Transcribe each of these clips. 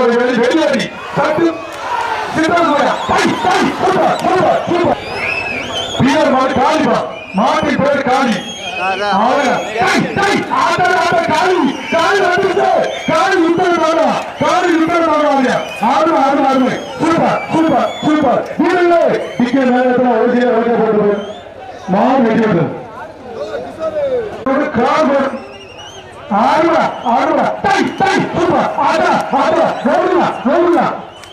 பரமாரி வெளி வெளியேறி. சட்டு சித்தரசூயா டை டை சூப்பர் சூப்பர் சூப்பர் வீரர் மாடு காளிமா மாட்டின் பேர் காளி. ஆளுங்க. டை, ஆடுவா ஆடுவா. டை டை சூப்பர் ஆடா ஆடா. நோடுங்க நோடுங்க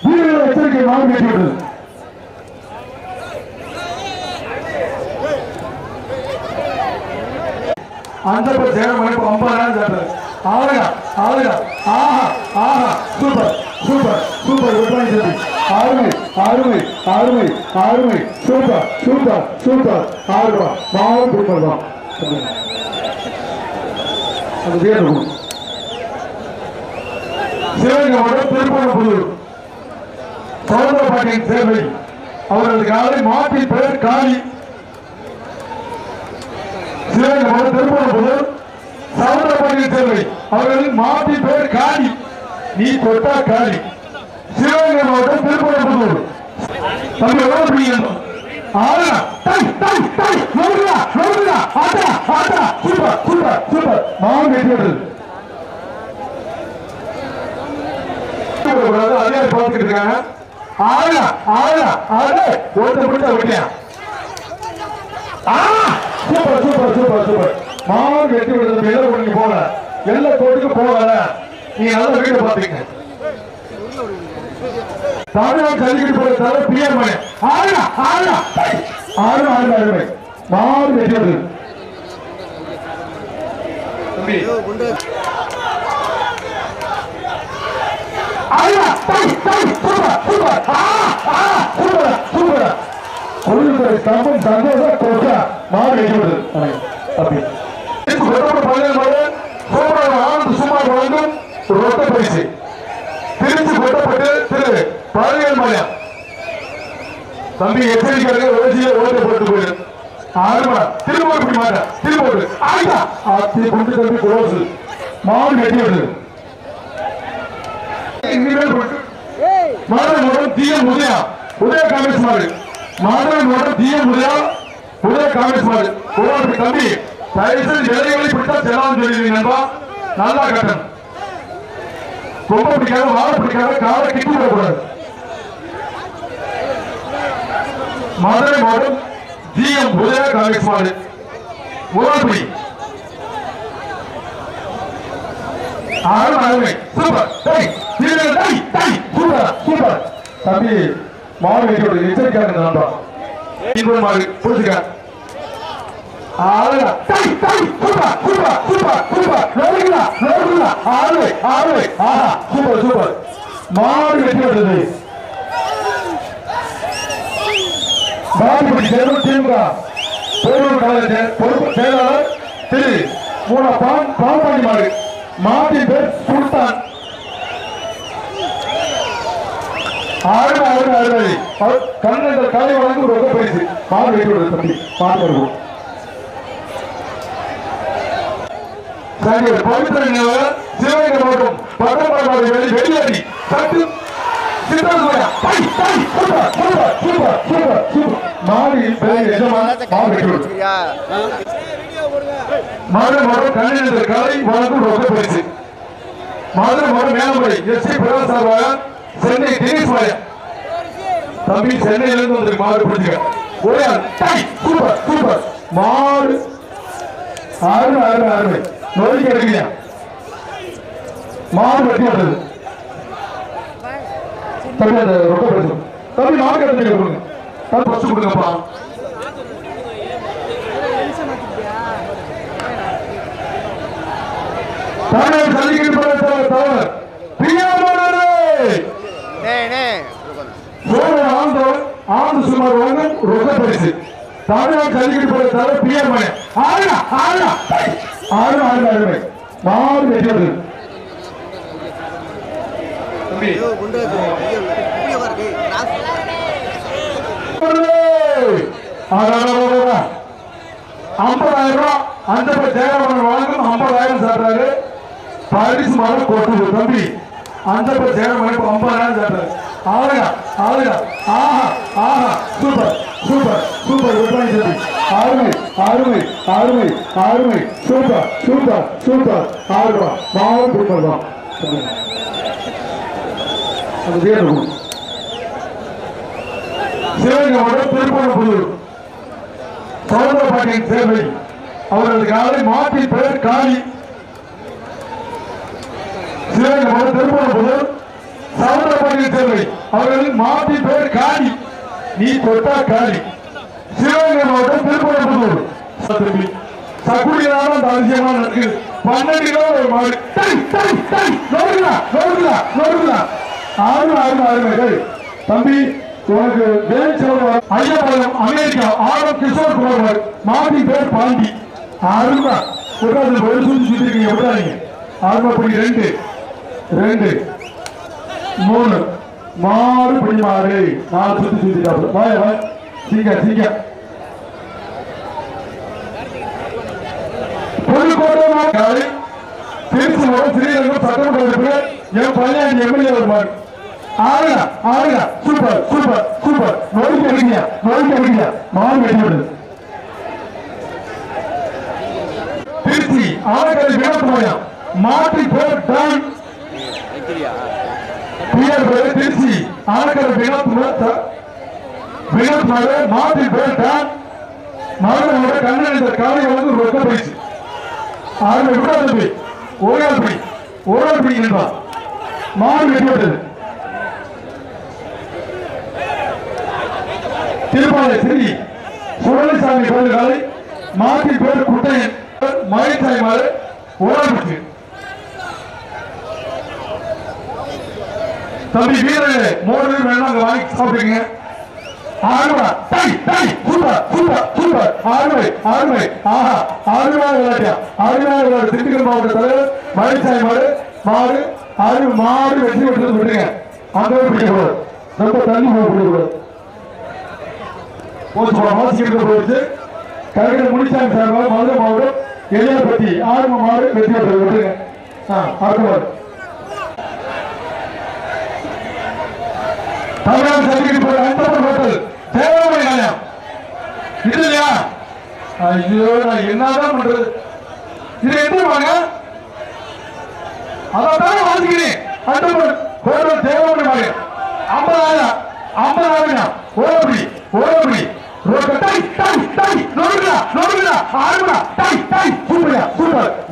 வீரர்கள் எச்சரிக்கை மாவு கட்டி அந்த அந்த சேரம் மணிப்பு ஐம்பதாயிரம் சேர்த்தது ஆளுங்க ஆளுங்க ஆஹா ஆஹா. Super super super. விற்பனை செய்தி அருமை அருமை அருமை அருமை. Super super super. ஆறு ரூபா மாவு கொடுக்கலாம் அது பேர் இருக்கும் சிவகங்கை மாவட்டம் திருப்பணப்புதூர் சௌந்தரபாண்டியன் சேவை. அவரது காலை மாட்டின் பெயர் காளி. சிவகங்கை மாவட்டம் திருப்பணப்புதூர் சௌந்தரபாண்டியன் சேவை. அவர்களின் மாட்டின் பெயர் காளி. நீ தொட்டா காளி. சிவகங்கை மாவட்டம் திருப்பணப்புதூர் தம்பி பார்த்துக்கிட்டு இருக்காங்க. ஆளா ஆளா ஆளு ஓட்ட பிடிச்ச விட்டியா சூப்பர் சூப்பர் சூப்பர் சூப்பர். மாவு வெட்டி விடுறது மேல பண்ணி போல எல்லா கோட்டுக்கு போகல? நீ நல்ல வீடு பார்த்தீங்க தமிழ்நாடு ஜல்லிக்கட்டு போல தவிர பிஎம் மணி ஆளா ஆளா ஆளு ஆளு அருமை மாவு வெட்டி விடுது தம்பி. ஐயா டை டை ஆறு ஆறு ஆறு ஆறு சூப்பர் மாறு கொள்ளுகிற ஸ்தம்பம் சந்தோஷ கோட்டா மாடு எட்டுவது அப்படி கொட்டப்பட்ட சுமார் வழங்கும் ரொட்ட பரிசு திருச்சி கொட்டப்பட்டு திரு பழனியல் மாயம் தம்பி எச்சரிக்கையாக ஓசிய ஓட்ட போட்டு போயிடு. ஆறுமா திரும்ப இப்படி மாட்ட திரும்ப ஆயிட்டா ஆத்தி குண்டு தம்பி எட்டி விடுது இனிமேல் போட்டு. மாதவன் மூலம் தீயம் உதயா உதய காங்கிரஸ் மாடு. மாதவன் மூலம் தீயம் உதயா உதய காங்கிரஸ் மாடு. உருவாக்கு தம்பி தயவுசெய்து இலைகளை பிடித்தா செல்லான்னு சொல்லிடுவீங்க நண்பா. நல்லா கட்டணும். ரொம்ப பிடிக்காத வாழை பிடிக்காத காலை கிட்டி விடக்கூடாது. மதுரை மாவட்டம் ஜிஎம் உதய காங்கிரஸ் மாடு. உருவாக்குடி ஆறும் அருமை சூப்பர். டை வீரர்கள் டை டை சூப்பர். சூப்பர். தம்பி மாடு வைக்கோடு எச்சரிக்கையாக நண்பா. இன்னொரு மாடு புரிஞ்சுக்க. ஆளுங்க டை tie super. Super. Super. Super. நோடுங்களா நோடுங்களா ஆளுவை ஆளுவை ஆஹா. Super super. மாடு வெட்டி பாதிப்படி சேர்ந்து திமுக. பொருள் கழக பொறுப்பு செயலாளர் திரு மூணா பான் பாம்பாண்டி மாட்டின் பேர் சுல்தான். ஆறு ஆறு ஆறு அவர் கலை வழங்கும் ஒரு ரொக்க பரிசு மாடு வெட்டி தம்பி மாடு வருவோம். சிவகங்கை மாவட்டம் வெளியேறி சட்டு மாடு பெரிய எஜமான மாடு வெட்டி விடுறது மதுரை மாவட்டம் கலைஞர் கலை வழங்கும் ரொக்க பரிசு மாடு. மாவட்டம் மேலமுறை எஸ் சி பிரகாஷ் சார்பாக சென்னை தினேஷ் மாயம் தம்பி சென்னையிலிருந்து வந்து மாடு பிடிச்சிக்க ஒரே டை சூப்பர் சூப்பர் மாடு அருமை அருமை அருமை நோய்க்கு எடுக்கலையா மாடு வெட்டி விடுறது தம்பி ரொக்க பரிசு தம்பி மாடு கடத்தி கொடுங்க. தம்பி பசு கொடுங்கப்பா. தானே ஜல்லிக்கட்டு போல தவறு பிரியாமலே சோழ ஆண்டு ஆண்டு சுமார் வழங்கும் ரொக்க பரிசு. தமிழ்நாடு ஜல்லிக்கட்டு போல தவிர பிரியாமலே ஆறு ஆறு ஆறு ஆறு அருமை மாறு வெட்டியது தம்பி ஐம்பதாயிரம் ரூபாய். அந்த ஜெயராமன் வழங்கும் ஐம்பதாயிரம் சாப்பிட்டாரு பரிசு மரம் கொட்டுது தம்பி. அந்த மணிப்பு ஐம்பதாயிரம் சேர்த்தாரு ஆளுங்க ஆளுங்க. ஆஹா ஆஹா. Super super super. விற்பனை சரி அருமை அருமை அருமை அருமை. Super super super. ஆறுபா மாவட்டம் அந்த அது வேணும் சிவகங்கை மாவட்டம் திருப்பணப்புதூர் சவுந்தரபாண்டியன் சேவை அவரது காலை மாற்றி பெயர் காளி. சிவகங்கை மாவட்டம் திருப்பணப்புதூர் சவுந்தரபாண்டியன் சேவை அவர்களின் மாற்றி பெயர் காளி. நீ தொட்டா காளி. சிவகங்கை மாவட்டம் திருப்பணப்புதூர் திரும்பி சகுடியான அந்த அதிசயமான இருக்கு பன்னெண்டு கிலோ ஒரு மாடு. டேய், டேய், டேய், நோடுங்களா, நோடுங்களா, நோடுங்களா. ஆறுமா, ஆறுமா, ஆறுமா, தம்பி உனக்கு வேல் செலவு ஐயாபாளையம் அமெரிக்கா ஆரம் கிஷோர் குமார் மாடி பேர் பாண்டி. அருமா. உட்காந்து ஒரு சுத்தி சுத்திருக்கீங்க விடாதீங்க ஆறுமா படி ரெண்டு. ரெண்டு. மூணு. மாறு படி மாறு நாலு சுத்தி சுத்திட்டாப்பு வாய வாய். சீங்க சீங்க. புதுக்கோட்டை மாவட்டம் திருச்சி மாவட்டம் ஸ்ரீரங்கம் சட்டமன்ற என் பையன் எம்எல்ஏ வருவார். ஆளுங்க ஆளுங்க சூப்பர் சூப்பர் சூப்பர் நோய்க்கு அடிக்கீங்க நோய்க்கு அடிக்கீங்க மாவு கட்டிவிடு திருச்சி ஆலக்கரை வினோத்மயம் மாற்றி போட்டான் திருச்சி ஆலக்கரை வினோத்மயம் வினோத்மயம் மாற்றி போட்டான் மகனோட கண்ணன் காலையை வந்து ரொக்க போயிடுச்சு ஆறு விடாது போய் ஓரால் போய் ஓரால் போய் என்பான் மாடு வெட்டிவிட்டது திருப்பாலை சிறி சுடலிசாமி கோயில் காலை மாற்றி பேர் குட்டையன் மயில்சாமி மாறு ஓரால் தம்பி வீரர்களே மோடு வேணா அங்க வாங்கி சாப்பிடுங்க. டை டை சூப்பர் சூப்பர் சூப்பர் ஆறுமை ஆறுமை. ஆஹா ஆறுமையான விளையாட்டியா? ஆறுமையான விளையாட்டு திண்டுக்கல் மாவட்ட தலைவர் மயில்சாமி மாடு மாடு ஆறு மாடு வெற்றி பெற்று விட்டுருங்க. அந்த ரொம்ப தள்ளி போக பிடிக்கக்கூடாது போச்சு வாசிக்கிறது போயிடுச்சு கருகட முடிச்சாமி சார்பாக மதுரை மாவட்டம் எளியாப்பட்டி ஆறும மாடு வெற்றி பெற்றது விட்டுருங்க ஆ தமிழ்நாடு சர்டிபிகேட் அன்பர் ஹோட்டல் நிலையம் இது இல்லையா? ஐயோ நான் என்னதான் பண்றது? இது எப்படி வாங்க அதான் வாசிக்கிறேன். அன்பர் ஹோட்டல் தேவாலய நிலையம் ஐம்பதாயிரம் ஐம்பதாயிரம் ஓரப்படி ஓரப்படி. டை டை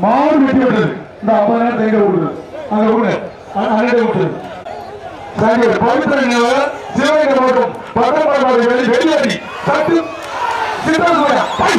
மாவு வெட்டி விட்டது இந்த ஐம்பதாயிரம் தேங்க விடுது அங்க விடுங்க அண்ணன் விட்டுது சரி பவித்திர நிலவ சிவகங்கை மாவட்டம் பட்டமரபாடி வெளி வெளியேறி சட்டு சித்தாந்தோட டை